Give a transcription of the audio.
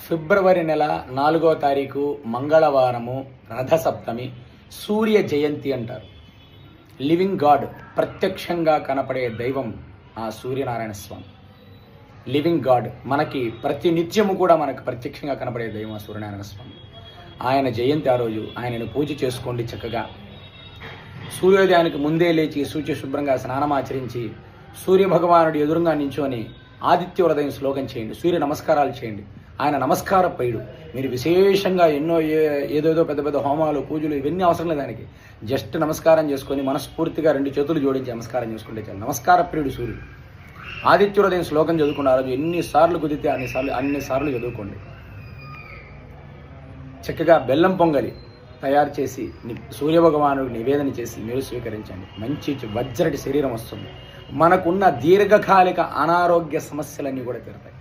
ఫిబ్రవరి నెల నాలుగో తారీఖు మంగళవారము రథసప్తమి సూర్య జయంతి అంటారు. లివింగ్ గాడ్ ప్రత్యక్షంగా కనపడే దైవం ఆ సూర్యనారాయణ స్వామి. లివింగ్ గాడ్ మనకి ప్రతి నిత్యము కూడా మనకు ప్రత్యక్షంగా కనపడే దైవం ఆ సూర్యనారాయణ స్వామి. ఆయన జయంతి ఆ రోజు ఆయనను పూజ చేసుకోండి చక్కగా. సూర్యోదయానికి ముందే లేచి సూచ్య శుభ్రంగా స్నానమాచరించి సూర్య భగవానుడి ఎదురుగా నించొని ఆదిత్య హృదయం శ్లోకం చేయండి సూర్య నమస్కారాలు చేయండి. ఆయన నమస్కార పైడు. మీరు విశేషంగా ఎన్నో ఏదేదో పెద్ద పెద్ద హోమాలు పూజలు ఇవన్నీ అవసరం లేదు దానికి జస్ట్ నమస్కారం చేసుకొని మనస్ఫూర్తిగా రెండు చేతులు జోడించి నమస్కారం చేసుకుంటే చాలు. నమస్కార ప్రియుడు సూర్యుడు. ఆదిత్య శ్లోకం చదువుకున్న రోజు ఎన్నిసార్లు కుదిరితే అన్నిసార్లు అన్నిసార్లు చదువుకోండి. చక్కగా బెల్లం పొంగలి తయారు చేసి సూర్యభగవానుడు నివేదన చేసి మీరు స్వీకరించండి. మంచి వజ్రటి శరీరం వస్తుంది. మనకున్న దీర్ఘకాలిక అనారోగ్య సమస్యలన్నీ కూడా తీరుతాయి.